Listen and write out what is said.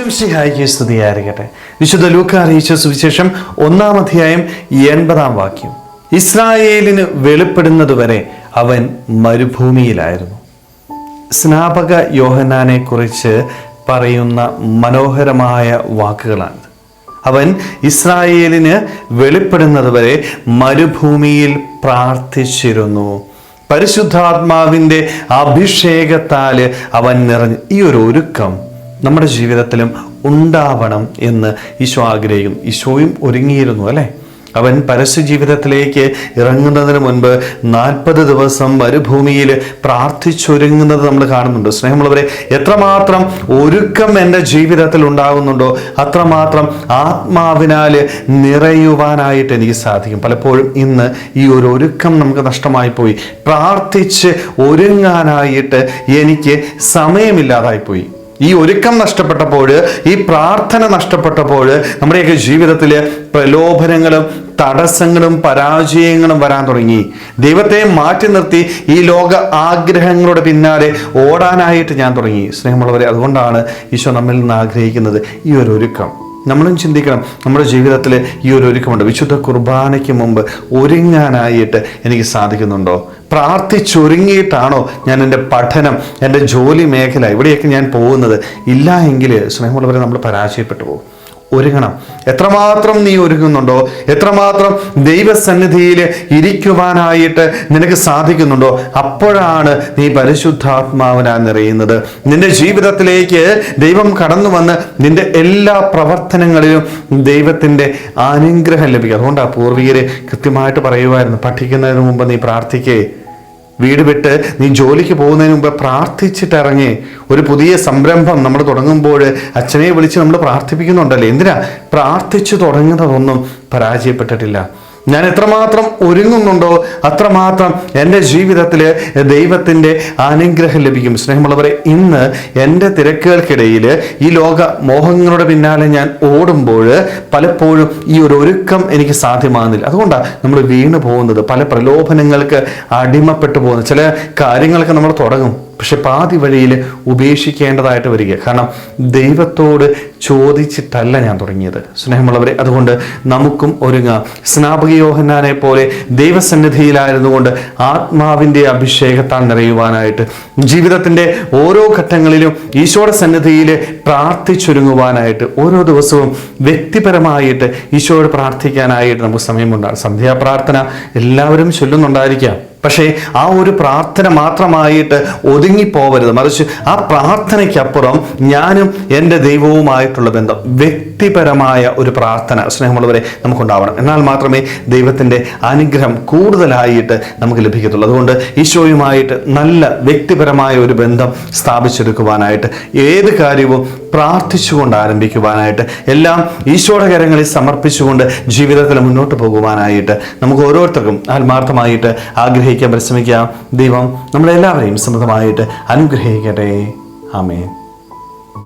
ഈശ്വംശിഹായിക്ക് സ്തുതിയായിരിക്കട്ടെ. വിശുദ്ധ ലൂക്ക അറിയിച്ച സുവിശേഷം ഒന്നാം അധ്യായം എൺപതാം വാക്യം. ഇസ്രായേലിന് വെളിപ്പെടുന്നതുവരെ അവൻ മരുഭൂമിയിലായിരുന്നു. സ്നാപക യോഹനാനെ കുറിച്ച് പറയുന്ന മനോഹരമായ വാക്കുകളാണ് അവൻ ഇസ്രായേലിന് വെളിപ്പെടുന്നതുവരെ മരുഭൂമിയിൽ പ്രാർത്ഥിച്ചിരുന്നു. പരിശുദ്ധാത്മാവിന്റെ അഭിഷേകത്താൽ അവൻ നിറഞ്ഞു. ഈ ഒരു ഒരുക്കം നമ്മുടെ ജീവിതത്തിലും ഉണ്ടാവണം എന്ന് ഈശോ ആഗ്രഹിക്കുന്നു. ഈശോയും ഒരുങ്ങിയിരുന്നു അല്ലേ? അവൻ പരസ്യ ജീവിതത്തിലേക്ക് ഇറങ്ങുന്നതിന് മുൻപ് നാൽപ്പത് ദിവസം മരുഭൂമിയിൽ പ്രാർത്ഥിച്ചൊരുങ്ങുന്നത് നമ്മൾ കാണുന്നുണ്ട്. സ്നേഹമുള്ളവരെ എത്രമാത്രം ഒരുക്കം എന്റെ ജീവിതത്തിൽ ഉണ്ടാകുന്നുണ്ടോ അത്രമാത്രം ആത്മാവിനാൽ നിറയുവാനായിട്ട് എനിക്ക് സാധിക്കും. പലപ്പോഴും ഇന്ന് ഈ ഒരു ഒരുക്കം നമുക്ക് നഷ്ടമായി പോയി പ്രാർത്ഥിച്ച് ഒരുങ്ങാനായിട്ട് എനിക്ക് സമയമില്ലാതായി പോയി ഈ ഒരുക്കം നഷ്ടപ്പെട്ടപ്പോൾ ഈ പ്രാർത്ഥന നഷ്ടപ്പെട്ടപ്പോൾ നമ്മുടെയൊക്കെ ജീവിതത്തിൽ പ്രലോഭനങ്ങളും തടസ്സങ്ങളും പരാജയങ്ങളും വരാൻ തുടങ്ങി. ദൈവത്തെ മാറ്റി നിർത്തി ഈ ലോക ആഗ്രഹങ്ങളുടെ പിന്നാലെ ഓടാനായിട്ട് ഞാൻ തുടങ്ങി. സ്നേഹമുള്ളവരെ അതുകൊണ്ടാണ് ഈശോ നമ്മിൽ നിന്ന് ആഗ്രഹിക്കുന്നത് ഈ ഒരു ഒരുക്കം. നമ്മളും ചിന്തിക്കണം. നമ്മുടെ ജീവിതത്തിൽ ഈ ഒരു ഒരുക്കമുണ്ട്. വിശുദ്ധ കുർബാനയ്ക്ക് മുമ്പ് ഒരുങ്ങാനായിട്ട് എനിക്ക് സാധിക്കുന്നുണ്ടോ? പ്രാർത്ഥിച്ചൊരുങ്ങിയിട്ടാണോ ഞാൻ എന്റെ പഠനം എന്റെ ജോലി മേഖല ഇവിടെയൊക്കെ ഞാൻ പോകുന്നത്? ഇല്ല എങ്കിൽ സ്നേഹമുള്ളവരെ നമ്മൾ പരാജയപ്പെട്ടു പോകും. ഒരുങ്ങണം. എത്രമാത്രം നീ ഒരുങ്ങുന്നുണ്ടോ? എത്രമാത്രം ദൈവസന്നിധിയിൽ ഇരിക്കുവാനായിട്ട് നിനക്ക് സാധിക്കുന്നുണ്ടോ? അപ്പോഴാണ് നീ പരിശുദ്ധാത്മാവിനാ നിറയുന്നത്. നിന്റെ ജീവിതത്തിലേക്ക് ദൈവം കടന്നു വന്ന് നിന്റെ എല്ലാ പ്രവർത്തനങ്ങളിലും ദൈവത്തിന്റെ അനുഗ്രഹം ലഭിക്കും. അതുകൊണ്ടാണ് പൂർവികരെ കൃത്യമായിട്ട് പറയുമായിരുന്നു പഠിക്കുന്നതിന് മുമ്പ് നീ പ്രാർത്ഥിക്കേ. വീട് വിട്ട് നീ ജോലിക്ക് പോകുന്നതിന് മുമ്പ് പ്രാർത്ഥിച്ചിട്ടിറങ്ങി ഒരു പുതിയ സംരംഭം നമ്മൾ തുടങ്ങുമ്പോൾ അച്ഛനെ വിളിച്ച് നമ്മൾ പ്രാർത്ഥിപ്പിക്കുന്നുണ്ടല്ലേ? എന്തിനാ? പ്രാർത്ഥിച്ചു തുടങ്ങുന്നതൊന്നും പരാജയപ്പെട്ടിട്ടില്ല. ഞാൻ എത്രമാത്രം ഒരുങ്ങുന്നുണ്ടോ അത്രമാത്രം എന്റെ ജീവിതത്തിൽ ദൈവത്തിന്റെ അനുഗ്രഹം ലഭിക്കും. സ്നേഹമുള്ളവരെ ഇന്ന് എന്റെ തിരക്കുകൾക്കിടയിൽ ഈ ലോക മോഹങ്ങളുടെ പിന്നാലെ ഞാൻ ഓടുമ്പോൾ പലപ്പോഴും ഈ ഒരു ഒരുക്കം എനിക്ക് സാധ്യമാകുന്നില്ല. അതുകൊണ്ടാണ് നമ്മൾ വീണു പോകുന്നത് പല പ്രലോഭനങ്ങൾക്ക് അടിമപ്പെട്ടു പോകുന്നത്. ചില കാര്യങ്ങളൊക്കെ നമ്മൾ തുടങ്ങും. പക്ഷെ പാതി വഴിയിൽ ഉപേക്ഷിക്കേണ്ടതായിട്ട് വരിക. കാരണം ദൈവത്തോട് ചോദിച്ചിട്ടല്ല ഞാൻ തുടങ്ങിയത്. സ്നേഹമുള്ളവരെ അതുകൊണ്ട് നമുക്കും ഒരുങ്ങാം. സ്നാപക യോഹന്നാനെ പോലെ ദൈവസന്നിധിയിലായിരുന്നുകൊണ്ട് ആത്മാവിന്റെ അഭിഷേകത്താൽ നിറയുവാനായിട്ട് ജീവിതത്തിന്റെ ഓരോ ഘട്ടങ്ങളിലും ഈശോയുടെ സന്നിധിയിൽ പ്രാർത്ഥിച്ചൊരുങ്ങുവാനായിട്ട് ഓരോ ദിവസവും വ്യക്തിപരമായിട്ട് ഈശോയോട് പ്രാർത്ഥിക്കാനായിട്ട് നമുക്ക് സമയമുണ്ടാകും സന്ധ്യാപ്രാർത്ഥന എല്ലാവരും ചൊല്ലുന്നുണ്ടായിരിക്കാം. പക്ഷേ ആ ഒരു പ്രാർത്ഥന മാത്രമായിട്ട് ഒതുങ്ങിപ്പോവരുത്. മറിച്ച് ആ പ്രാർത്ഥനയ്ക്കപ്പുറം ഞാനും എന്റെ ദൈവവുമായിട്ടുള്ള ബന്ധം വ്യക്തിപരമായ ഒരു പ്രാർത്ഥന സ്നേഹമുള്ളവരെ നമുക്കുണ്ടാവണം. എന്നാൽ മാത്രമേ ദൈവത്തിന്റെ അനുഗ്രഹം കൂടുതലായിട്ട് നമുക്ക് ലഭിക്കത്തുള്ളൂ. അതുകൊണ്ട് ഈശോയുമായിട്ട് നല്ല വ്യക്തിപരമായ ഒരു ബന്ധം സ്ഥാപിച്ചെടുക്കുവാനായിട്ട് ഏത് കാര്യവും പ്രാർത്ഥിച്ചുകൊണ്ട് ആരംഭിക്കുവാനായിട്ട് എല്ലാം ഈശോയുടെ കരങ്ങളിൽ സമർപ്പിച്ചുകൊണ്ട് ജീവിതത്തിൽ മുന്നോട്ട് പോകുവാനായിട്ട് നമുക്ക് ഓരോരുത്തർക്കും ആത്മാർത്ഥമായിട്ട് ആഗ്രഹിക്കാൻ പരിശ്രമിക്കാം. ദൈവം നമ്മളെല്ലാവരെയും സമൃദ്ധമായിട്ട് അനുഗ്രഹിക്കട്ടെ. ആമേൻ.